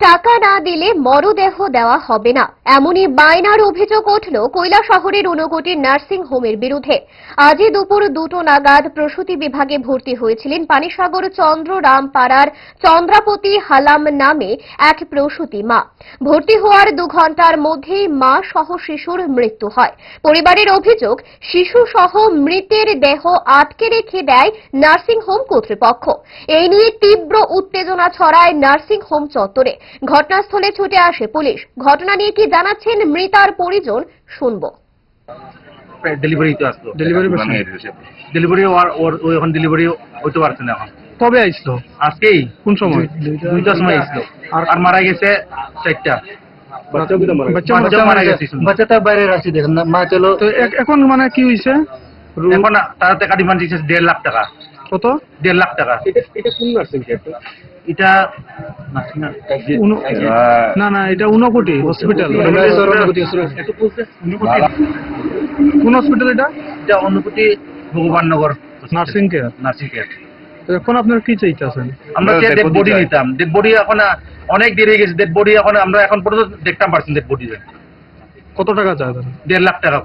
টাকা না দিলে মরদেহ দেওয়া হবে না। এমনই বায়নার অভিযোগ উঠল কৈলা শহরের ঊনকোটির নার্সিং হোমের বিরুদ্ধে। আজই দুপুর দুটো নাগাদ প্রসূতি বিভাগে ভর্তি হয়েছিলেন পানিসাগর চন্দ্র রামপাড়ার চন্দ্রাপতি হালাম নামে এক প্রসূতি মা। ভর্তি হওয়ার দু ঘণ্টার মধ্যেই মা সহ শিশুর মৃত্যু হয়। পরিবারের অভিযোগ, শিশু সহ মৃতের দেহ আটকে রেখে দেয় নার্সিং হোম কর্তৃপক্ষ। এই নিয়ে তীব্র উত্তেজনা ছড়ায় নার্সিং হোম চত্বরে। ঘটনাস্থলে ছুটে আসে পুলিশ। ঘটনা নিয়ে কি জানাচ্ছেন মৃতার পরিজন শুনব। ডেলিভারি তো আসলো। ডেলিভারি ডেলিভারি ওর ওর এখন ডেলিভারি হইতে পারছে না এখন। কবে আজকেই? কোন সময়? দুইটার সময় আসলো। আর আর মারা গেছে চারটা। বাচ্চা বাচ্চা মারা গেছে। শুনছি। বাচ্চাটা বাইরে রাখছি দেখেন না মা চলো। এখন মানে কি হয়েছে এখন তার টাকা ডিমান্ড দিচ্ছে দেড় লাখ টাকা। কত? দেড় লাখ টাকা। এটা কোন নার্সিং এটা না, না না এটা উনকোটি হসপিটাল। কোন হসপিটাল এটা? এটা অনুভূতি Bhagwannagar. Nursing care nursing care এখন আপনার কি চাইতেছেন আমরা ডেড বডি নিতাম। ডেড বডি এখন অনেক দেরি হয়ে গেছে। ডেড বডি এখন আমরা এখন পর্যন্ত দেখতাম পারছি ডেড বডি কত টাকা চাই দেড় লাখ টাকা